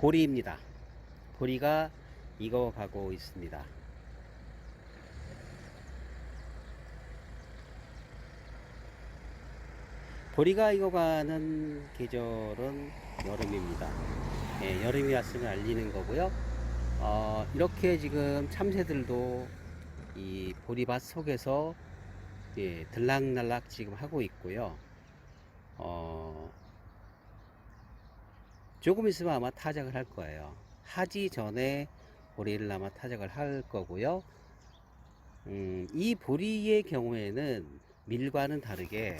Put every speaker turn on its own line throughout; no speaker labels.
보리입니다. 보리가 익어가고 있습니다. 보리가 익어가는 계절은 여름입니다. 예, 여름이 왔음을 알리는 거고요. 어, 이렇게 지금 참새들도 이 보리밭 속에서 예, 들락날락 지금 하고 있고요. 어, 조금 있으면 아마 타작을 할 거예요. 하지 전에 보리를 아마 타작을 할 거고요. 음, 이 보리의 경우에는 밀과는 다르게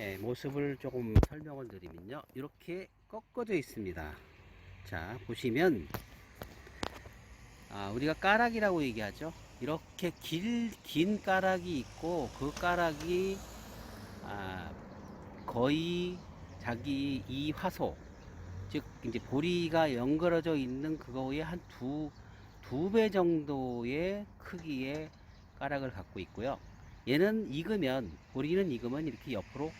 예, 모습을 조금 설명을 드리면요. 이렇게 꺾어져 있습니다. 자, 보시면 아, 우리가 까락이라고 얘기하죠. 이렇게 길, 긴 까락이 있고 그 까락이 아, 거의 자기 이 화소 즉 이제 보리가 연결어져 있는 그거의 한 두 두 배 정도의 크기의 까락을 갖고 있고요. 얘는 익으면 보리는 익으면 이렇게 옆으로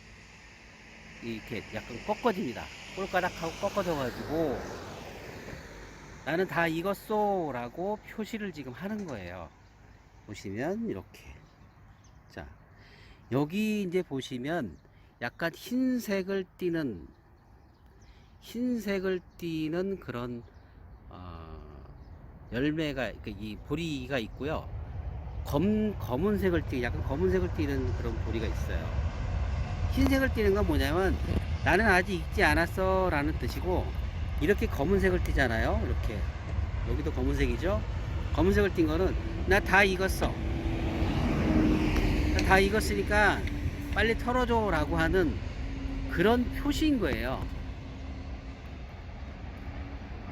이렇게 약간 꺾어집니다. 꼴가락하고 꺾어져 가지고 나는 다 익었어 라고 표시를 지금 하는 거예요. 보시면 이렇게 자 여기 이제 보시면 약간 흰색을 띠는 흰색을 띠는 그런 어, 열매가 그이 보리가 있고요. 검 검은색을 띠 약간 검은색을 띠는 그런 보리가 있어요. 흰색을 띠는 건 뭐냐면 나는 아직 익지 않았어라는 뜻이고 이렇게 검은색을 띠잖아요. 이렇게 여기도 검은색이죠. 검은색을 띈 거는 나 다 익었어. 나 다 익었으니까 빨리 털어줘라고 하는 그런 표시인 거예요.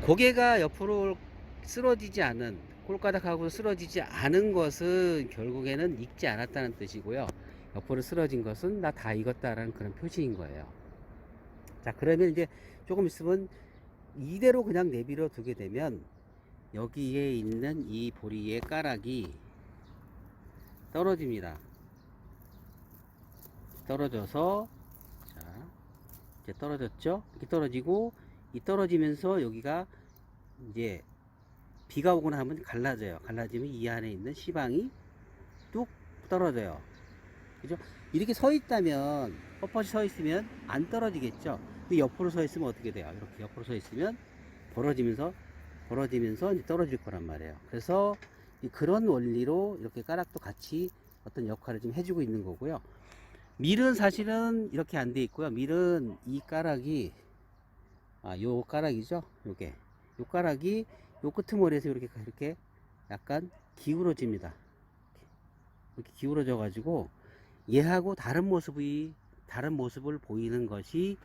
고개가 옆으로 쓰러지지 않은 꼴가닥하고 쓰러지지 않은 것은 결국에는 익지 않았다는 뜻이고요. 옆으로 쓰러진 것은 나 다 익었다라는 그런 표시인 거예요. 자, 그러면 이제 조금 있으면 이대로 그냥 내버려 두게 되면 여기에 있는 이 보리의 까락이 떨어집니다. 떨어져서 자 이제 떨어졌죠? 이렇게 떨어지고 이 떨어지면서 여기가 이제 비가 오거나 하면 갈라져요. 갈라지면 이 안에 있는 시방이 뚝 떨어져요. 그죠? 이렇게 서 있다면 뻣뻣이 서 있으면 안 떨어지겠죠. 근데 옆으로 서 있으면 어떻게 돼요? 이렇게 옆으로 서 있으면 벌어지면서 벌어지면서 이제 떨어질 거란 말이에요. 그래서 이 그런 원리로 이렇게 까락도 같이 어떤 역할을 좀 해주고 있는 거고요. 밀은 사실은 이렇게 안 돼 있고요. 밀은 이 까락이 아, 요 까락이죠. 요게 요 까락이 요 끄트머리에서 이렇게 이렇게 약간 기울어집니다. 이렇게 기울어져 가지고 얘하고 다른 모습이 다른 모습을 보이는 것이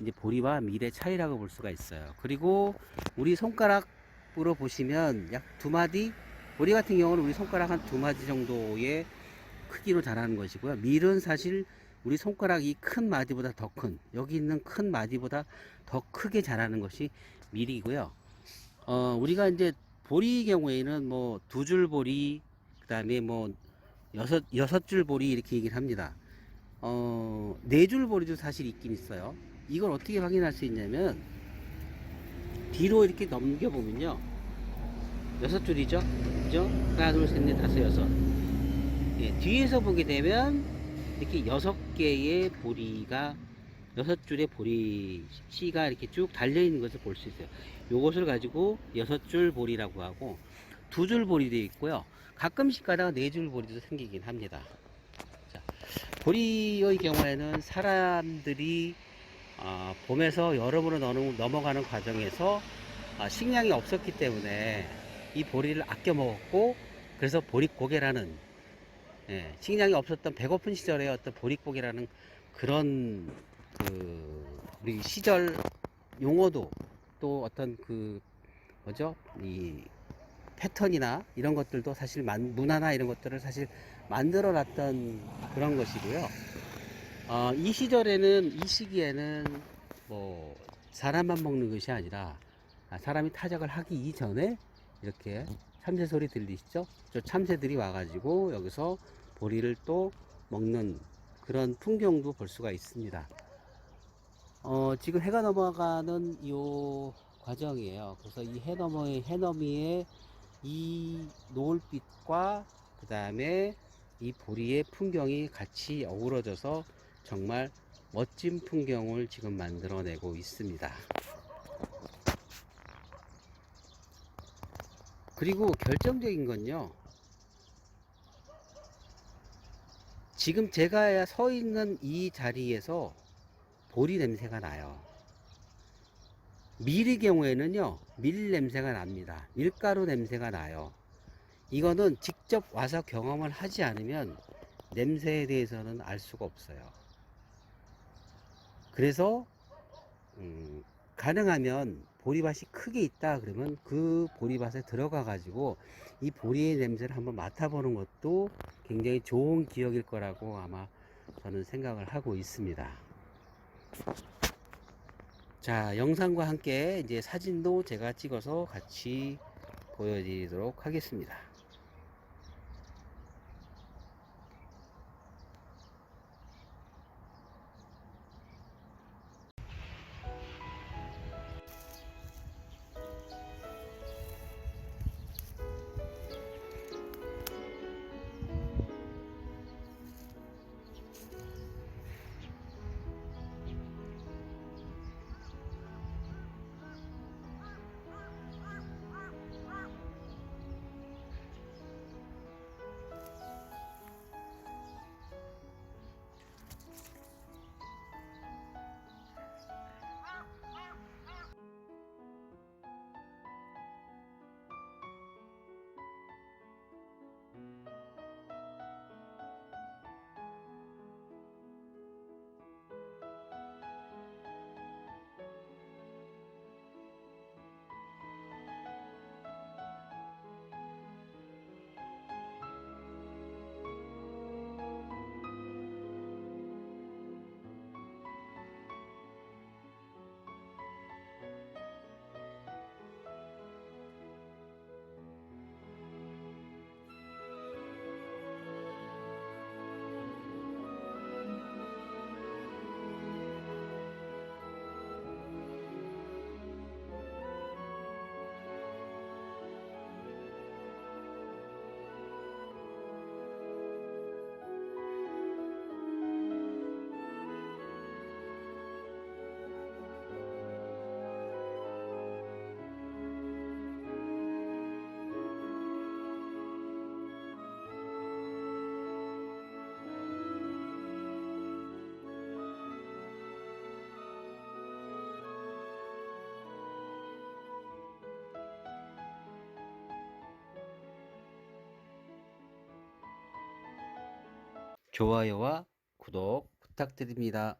이제 보리와 밀의 차이라고 볼 수가 있어요. 그리고 우리 손가락으로 보시면 약 두 마디 보리 같은 경우는 우리 손가락 한 두 마디 정도의 크기로 자라는 것이고요. 밀은 사실 우리 손가락 이 큰 마디보다 더 큰, 여기 있는 큰 마디보다 더 크게 자라는 것이 밀이고요. 어, 우리가 이제 보리 경우에는 뭐 두 줄 보리, 그 다음에 뭐 여섯, 여섯 줄 보리 이렇게 얘기를 합니다. 어, 네 줄 보리도 사실 있긴 있어요. 이걸 어떻게 확인할 수 있냐면, 뒤로 이렇게 넘겨보면요. 여섯 줄이죠? 그죠? 하나, 둘, 셋, 넷, 다섯, 여섯. 예, 뒤에서 보게 되면 이렇게 여섯 개의 보리가 여섯 줄의 보리 씨가 이렇게 쭉 달려 있는 것을 볼 수 있어요. 요것을 가지고 여섯 줄 보리라고 하고 두 줄 보리도 있고요. 가끔씩 가다가 네 줄 보리도 생기긴 합니다. 자, 보리의 경우에는 사람들이 아, 봄에서 여름으로 넘- 넘어가는 과정에서 아, 식량이 없었기 때문에 이 보리를 아껴 먹었고 그래서 보릿고개라는 예, 식량이 없었던 배고픈 시절의 어떤 보릿고개라는 그런 그 우리 시절 용어도 또 어떤 그 뭐죠 이 패턴이나 이런 것들도 사실 만, 문화나 이런 것들을 사실 만들어 놨던 그런 것이고요. 어, 이 시절에는 이 시기에는 뭐 사람만 먹는 것이 아니라 아, 사람이 타작을 하기 이전에 이렇게 참새 소리 들리시죠? 저 참새들이 와가지고 여기서 보리를 또 먹는 그런 풍경도 볼 수가 있습니다. 어, 지금 해가 넘어가는 요 과정이에요. 그래서 이 해넘의 해넘이의 이 노을빛과 그 다음에 이 보리의 풍경이 같이 어우러져서 정말 멋진 풍경을 지금 만들어내고 있습니다. 그리고 결정적인 건요. 지금 제가 서 있는 이 자리에서 보리 냄새가 나요. 밀의 경우에는요, 밀 냄새가 납니다. 밀가루 냄새가 나요. 이거는 직접 와서 경험을 하지 않으면 냄새에 대해서는 알 수가 없어요. 그래서, 음, 가능하면 보리밭이 크게 있다 그러면 그 보리밭에 들어가 가지고 이 보리의 냄새를 한번 맡아보는 것도 굉장히 좋은 기억일 거라고 아마 저는 생각을 하고 있습니다. 자, 영상과 함께 이제 사진도 제가 찍어서 같이 보여드리도록 하겠습니다. 좋아요와 구독 부탁드립니다.